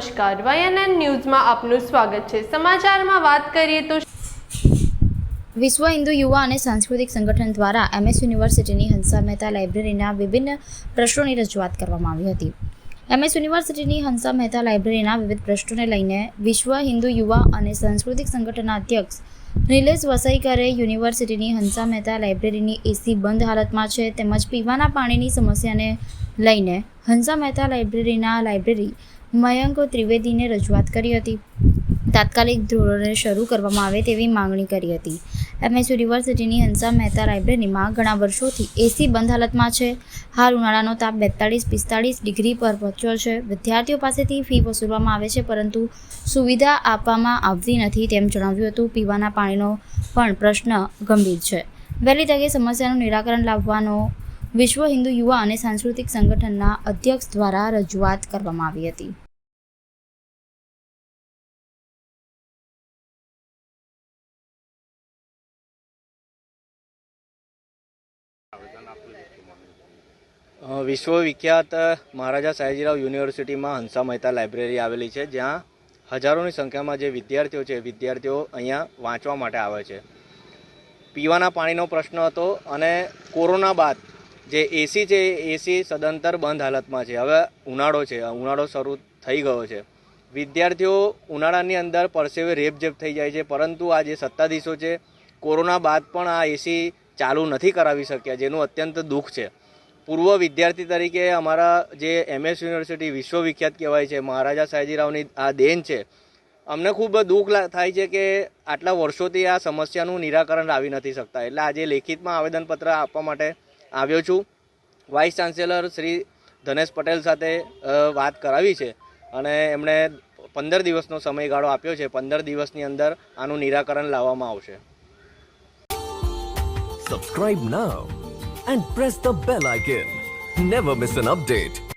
નમસ્કાર. વાયએનએન ન્યૂઝમાં આપનું સ્વાગત છે. સમાચારમાં વાત કરીએ તો વિશ્વ હિન્દુ યુવા અને સાંસ્કૃતિક સંગઠન દ્વારા એમએસ યુનિવર્સિટીની હંસા મહેતા લાઇબ્રેરીના વિભિન્ન પ્રશ્નોની રજૂઆત કરવામાં આવી હતી. એમએસ યુનિવર્સિટીની હંસા મહેતા લાઇબ્રેરીના વિવિધ પ્રશ્નોને લઈને વિશ્વ હિન્દુ યુવા અને સાંસ્કૃતિક સંગઠનના અધ્યક્ષ નિલેશ વસઈકરે યુનિવર્સિટીની હંસા મહેતા લાઇબ્રેરીની એસી બંધ હાલતમાં છે તેમજ પીવાના પાણીની સમસ્યાને લઈને હંસા મહેતા લાઇબ્રેરીના લાઇબ્રેરી મયંક ત્રિવેદીને રજૂઆત કરી હતી. તાત્કાલિક ધોરણે શરૂ કરવામાં આવે તેવી માંગણી કરી હતી. એમએસ યુનિવર્સિટીની હંસા મહેતા લાઇબ્રેરીમાં ઘણા વર્ષોથી એસી બંધ હાલતમાં છે. હાલ ઉનાળાનો તાપ બેતાળીસ પિસ્તાળીસ ડિગ્રી પર પહોંચ્યો છે. વિદ્યાર્થીઓ પાસેથી ફી વસૂલવામાં આવે છે, પરંતુ સુવિધા આપવામાં આવતી નથી તેમ જણાવ્યું હતું. પીવાના પાણીનો પણ પ્રશ્ન ગંભીર છે. વહેલી તકે સમસ્યાનું નિરાકરણ લાવવાનો વિશ્વ હિન્દુ યુવા અને સાંસ્કૃતિક સંગઠનના અધ્યક્ષ દ્વારા રજૂઆત કરવામાં આવી હતી. વિશ્વવિખ્યાત મહારાજા સયાજીરાવ યુનિવર્સિટીમાં હંસા મહેતા લાઇબ્રેરી આવેલી છે, જ્યાં હજારોની સંખ્યામાં જે વિદ્યાર્થીઓ છે વિદ્યાર્થીઓ અહીંયા વાંચવા માટે આવે છે. પીવાના પાણીનો પ્રશ્ન હતો અને કોરોના બાદ જે એસી છે એસી સદંતર બંધ હાલતમાં છે. હવે ઉનાળો છે. ઉનાળો શરૂ થઈ ગયો છે. વિદ્યાર્થીઓ ઉનાળાની અંદર પરસેવે રેપઝેપ થઈ જાય છે. પરંતુ આ જે સત્તાધીશો છે, કોરોના બાદ પણ આ એસી ચાલુ નથી કરાવી શક્યા, જેનું અત્યંત દુઃખ છે. પૂર્વ વિદ્યાર્થી તરીકે અમારા જે એમએસ યુનિવર્સિટી વિશ્વવિખ્યાત કહેવાય છે, મહારાજા સાયજીરાવની આ દેન છે, અમને ખૂબ દુઃખ થાય છે કે આટલા વર્ષોથી આ સમસ્યાનું નિરાકરણ લાવી નથી શકતા. એટલે આજે લેખિતમાં આવેદનપત્ર આપવા માટે આવ્યો છું. વાઇસ ચાન્સેલર શ્રી ધનેશ પટેલ સાથે વાત કરાવી છે અને એમણે પંદર દિવસનો સમયગાળો આપ્યો છે. પંદર દિવસની અંદર આનું નિરાકરણ લાવવામાં આવશે. Subscribe now and press the bell icon never miss an update.